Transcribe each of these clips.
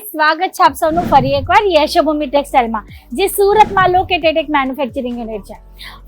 સ્વાગત છે આપ સૌનું. ફરી એકવાર યશોભૂમિ ટેક્સટાઇલમાં, જે સુરતમાં લોકેટેડ એક મેન્યુફેક્ચરિંગ યુનિટ છે.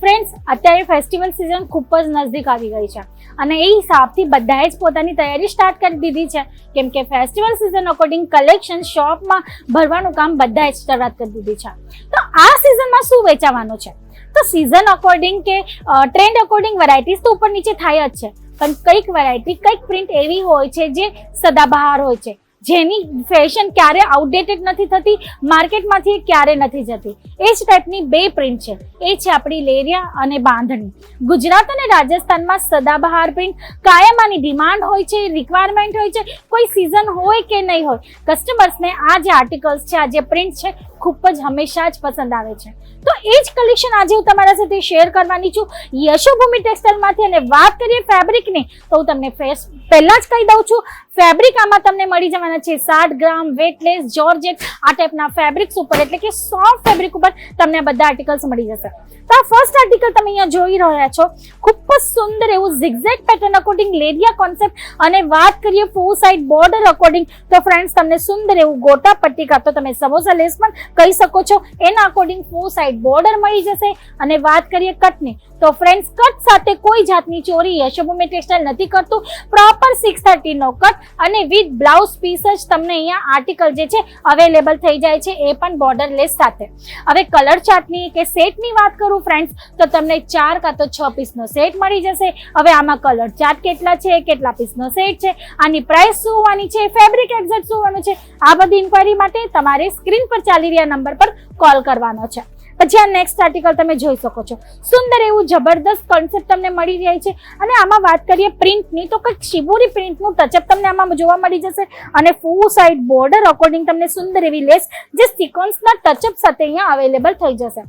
ફ્રેન્ડ્સ અત્યારે ફેસ્ટિવલ સિઝન ખૂબ જ નજદીક આવી ગઈ છે અને એ હિસાબથી બધાએ જ પોતાની તૈયારી સ્ટાર્ટ કરી દીધી છે. કેમ કે ફેસ્ટિવલ સિઝન અકોર્ડિંગ કલેક્શન શોપમાં ભરવાનું કામ બધાએ જ શરૂઆત કરી દીધી છે. તો આ સિઝનમાં શું વેચાવાનું છે? તો સિઝન અકોર્ડિંગ કે ટ્રેન્ડ અકોર્ડિંગ વેરાયટીઝ તો ઉપર નીચે થાય જ છે. પણ કંઈક વેરાયટી કંઈક પ્રિન્ટ એવી હોય છે જે સદાબહાર હોય છે. જેની ફેશન ક્યારે આઉટડેટેડ નથી થતી માર્કેટમાંથી એ ક્યારે નથી જતી. એ જ ટાઈપની બે પ્રિન્ટ છે. એ છે આપણી લેરિયા અને બાંધણી. ગુજરાત અને રાજસ્થાનમાં સદાબહાર પ્રિન્ટ કાયમાની ડિમાન્ડ હોય છે રિક્વાયરમેન્ટ હોય છે, કોઈ સિઝન હોય કે નહીં હોય. કસ્ટમર્સને આ જે આર્ટિકલ્સ છે, આ જે પ્રિન્ટ છે ખૂબ જ હંમેશા જ પસંદ આવે છે. તો એ જ કલેક્શન આજે હું તમારા સાથે શેર કરવાની છું. યશોભૂમિ ટેક્સટાઇલમાંથી અને વાત કરીએ ફેબ્રિકની તો હું તમને ફેસ પહેલાં જ કહી દઉં છું ફેબ્રિક આમાં તમને મળી જવાના છે સાઠ ગ્રામ વેટલેસ જોર્જેટ આ ટાઈપના ફેબ્રિક્સ ઉપર, એટલે કે સોફ્ટ ફેબ્રિક ઉપર તમને બધા આર્ટિકલ્સ મળી જશે. તો આ ફર્સ્ટ આર્ટિકલ તમે અહીંયા જોઈ રહ્યા છો. ખૂબ જ સુંદર એવું zigzag pattern according lehariya concept અને વાત કરીએ ફોર સાઇડ બોર્ડર અકોર્ડિંગ તો ફ્રેન્ડ્સ તમને સુંદર એવું ગોટા પટ્ટી કાં તો તમે સમોસા લેસ પણ કહી શકો છો. એના અકોર્ડિંગ ફોર સાઇડ બોર્ડર મળી જશે. અને વાત કરીએ કટની તો ફ્રેન્ડ્સ કટ સાથે કોઈ જાતની ચોરી યશોભૂમિ ટેક્સટાઇલ નથી કરતું. પ્રોપર સિક્સ થર્ટીનો કટ અને વિથ બ્લાઉઝ પીસ જ તમને અહીંયા આર્ટિકલ જે છે અવેલેબલ થઈ જાય છે, એ પણ બોર્ડર લેસ સાથે. હવે કલર ચાર્ટની કે સેટની વાત કરું ફ્રેન્ડ્સ તો તમને ચાર કાં તો છ પીસનો સેટ મળી જશે. હવે આમાં કલર ચાર્ટ કેટલા છે, કેટલા પીસનો સેટ છે, આની પ્રાઇસ શું હોવાની છે ફેબ્રિક એક્ઝેક્ટ શું હોવાનું છે, આ બધી ઇન્ક્વાયરી માટે તમારે સ્ક્રીન પર ચાલી રહ્યા નંબર પર કોલ કરવાનો છે. પછી આ નેક્સ્ટ આર્ટિકલ તમે જોઈ શકો છો. સુંદર એવું જબરદસ્ત કોન્સેપ્ટ તમને મળી જાય છે. અને આમાં વાત કરીએ પ્રિન્ટની તો કંઈક શિબુરી પ્રિન્ટનું ટચઅપ તમને આમાં જોવા મળી જશે. અને ફૂ સાઇડ બોર્ડર અકોર્ડિંગ તમને સુંદર એવી લેસ જે સિકોન્સના ટચઅપ સાથે અહીંયા અવેલેબલ થઈ જશે.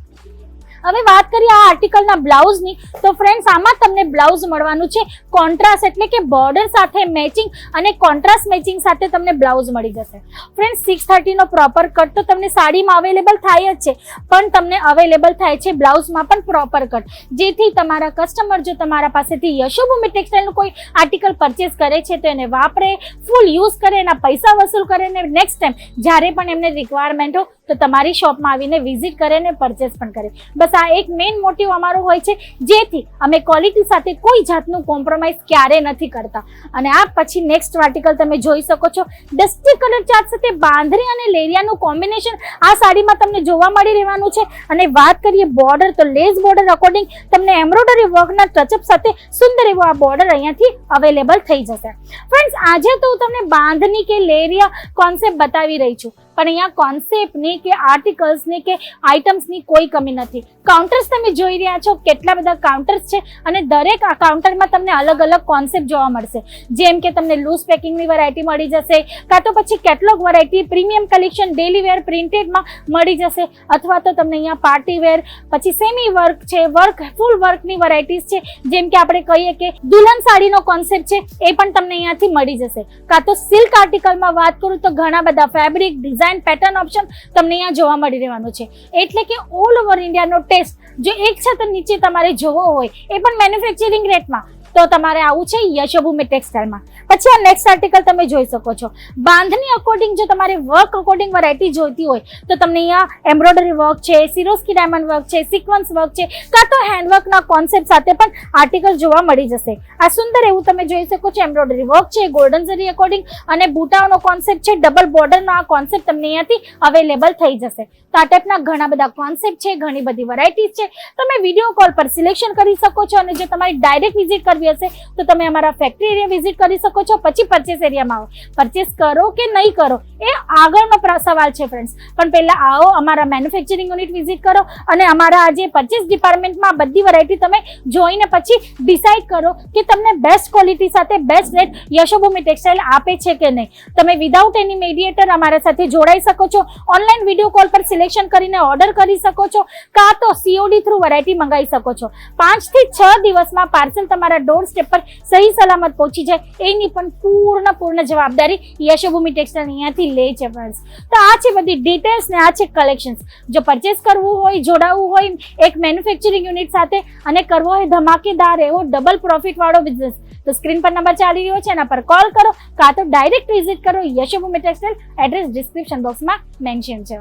હવે વાત કરીએ આ આર્ટિકલના બ્લાઉઝની, તો ફ્રેન્ડ્સ આમાં તમને બ્લાઉઝ મળવાનું છે કોન્ટ્રાસ્ટ એટલે કે બોર્ડર સાથે મેચિંગ અને કોન્ટ્રાસ્ટ મેચિંગ સાથે તમને બ્લાઉઝ મળી જશે. ફ્રેન્ડ્સ સિક્સ થર્ટીનો પ્રોપર કટ તો તમને સાડીમાં અવેલેબલ થાય જ છે, પણ તમને અવેલેબલ થાય છે બ્લાઉઝમાં પણ પ્રોપર કટ જેથી તમારા કસ્ટમર જો તમારા પાસેથી યશોભૂમિ ટેક્સટાઇલનું કોઈ આર્ટિકલ પરચેસ કરે છે, તો એને વાપરે ફૂલ યુઝ કરે, એના પૈસા વસૂલ કરે, ને નેક્સ્ટ ટાઈમ જ્યારે પણ એમને રિક્વાયરમેન્ટ હો, તો તમારી શોપમાં આવીને વિઝિટ કરે ને પરચેસ પણ કરે. બસ આ એક મેઇન મોટિવ અમારો હોય છે, જેથી અમે ક્વોલિટી સાથે કોઈ જાતનું કોમ્પ્રોમાઇઝ ક્યારે નથી કરતા. અને આ પછી નેક્સ્ટ આર્ટિકલ તમે જોઈ શકો છો. ડસ્ટી કલર ચાર્ટ સાથે બાંધણી અને લેરિયાનું કોમ્બિનેશન આ સાડીમાં તમને જોવા મળી રહેવાનું છે. અને વાત કરીએ બોર્ડર તો લેસ બોર્ડર અકોર્ડિંગ તમને એમ્બ્રોઇડરી વર્કના ટચઅપ સાથે સુંદર એવો આ બોર્ડર અહીંયાથી અવેલેબલ થઈ જશે. ફ્રેન્ડ્સ આજે તો હું તમને બાંધણી કે લેરિયા કોન્સેપ્ટ બતાવી રહી છું. પણ અહીંયા કોન્સેપ્ટની કે આર્ટિકલ્સની કે આઇટમ્સની કોઈ કમી નથી. કાઉન્ટર્સ તમે જોઈ રહ્યા છો, કેટલા બધા કાઉન્ટર્સ છે અને દરેક આ કાઉન્ટરમાં તમને અલગ અલગ કોન્સેપ્ટ જોવા મળશે. જેમ કે તમને લૂઝ પેકિંગની વેરાયટી મળી જશે, કાં તો પછી catalogue variety premium collection daily wear પ્રિન્ટેડમાં મળી જશે, અથવા તો તમને અહીંયા પાર્ટી વેર પછી સેમી વર્ક છે વર્ક ફૂલ વર્કની વેરાયટીઝ છે. જેમ કે આપણે કહીએ કે દુલ્હન સાડીનો કોન્સેપ્ટ છે, એ પણ તમને અહીંયાથી મળી જશે. કાં તો સિલ્ક આર્ટિકલમાં વાત કરું તો ઘણા બધા ફેબ્રિક ડિઝાઇન પેટર્ન ઓપ્શન તમને અહીંયા જોવા મળી રહેવાનું છે. એટલે કે ઓલ ઓવર ઇન્ડિયાનો ટેસ્ટ જો એક છત નીચે તમારે જોવો હોય, એ પણ મેન્યુફેક્ચરિંગ રેટમાં તો તમારે આવું છે યશોભૂમિ ટેક્સટાઇલમાં. પછી આ નેક્સ્ટ આર્ટિકલ તમે જોઈ શકો છો. બાંધણી અકોર્ડિંગ જો તમારે વર્ક અકોર્ડિંગ વેરાયટી જોઈતી હોય, તો તમને અહીંયા એમ્બ્રોઇડરી વર્ક છે, સિરોસ્કી ડાયમંડ વર્ક છે સિક્વન્સ વર્ક છે, કાં તો હેન્ડવર્કના કોન્સેપ્ટ સાથે પણ આર્ટિકલ જોવા મળી જશે. આ સુંદર એવું તમે જોઈ શકો છો એમ્બ્રોઇડરી વર્ક છે ગોલ્ડન ઝરી અકોર્ડિંગ અને બુટાઓનો કોન્સેપ્ટ છે ડબલ બોર્ડરનો આ કોન્સેપ્ટ તમને અહીંયાથી અવેલેબલ થઈ જશે. તો આ ટાઈપના ઘણા બધા કોન્સેપ્ટ છે, ઘણી બધી વેરાયટીઝ છે. તમે વીડિયો કોલ પર સિલેક્શન કરી શકો છો અને જો તમારી ડાયરેક્ટ વિઝિટ કરવી હશે, તો તમે અમારા ફેક્ટરી એરિયા વિઝિટ કરી શકો છો, પછી પરચેસ એરિયામાં આવો. પરચેસ કરો કે નહીં કરો, એ આગળનો સવાલ છે ફ્રેન્ડ્સ પણ પહેલાં આવો, અમારા મેન્યુફેક્ચરિંગ યુનિટ વિઝિટ કરો, અને અમારા આજે પરચેસ ડિપાર્ટમેન્ટમાં બધી વેરાયટી તમે જોઈને પછી ડિસાઇડ કરો કે તમને બેસ્ટ ક્વોલિટી સાથે બેસ્ટ રેટ યશોભૂમિ ટેક્સટાઇલ આપે છે કે નહીં. તમે વિધાઉટ એની મીડિયેટર અમારા સાથે જોડાઈ શકો છો ઓનલાઈન વીડિયો કોલ પર સિલેક્શન કરીને ઓર્ડર કરી શકો છો, કાં તો સીઓડી થ્રુ વેરાયટી મંગાવી શકો છો. પાંચથી છ દિવસમાં પાર્સલ તમારા ડોર સ્ટેપ પર સહી સલામત પહોંચી જાય, એની પણ પૂર્ણ પૂર્ણ જવાબદારી યશોભૂમિ ટેક્સટાઇલ અહીંયાથી લે છે ફ્રેન્ડ્સ તો આ છે બધી ડિટેલ્સ ને આ છે કલેક્શન્સ જો પરચેસ કરવું હોય જોડાવવું હોય, એક મેન્યુફેક્ચરિંગ યુનિટ સાથે અને કરવો હોય ધમાકેદાર એવો ડબલ પ્રોફિટ વાળો બિઝનેસ તો સ્ક્રીન પર નંબર ચાલી રહ્યો છે, એના પર કોલ કરો, કાં તો ડાયરેક્ટ વિઝિટ કરો, યશોભૂમિ ટેક્સટાઇલ એડ્રેસ ડિસ્ક્રિપ્શન બોક્સમાં મેન્શન છે.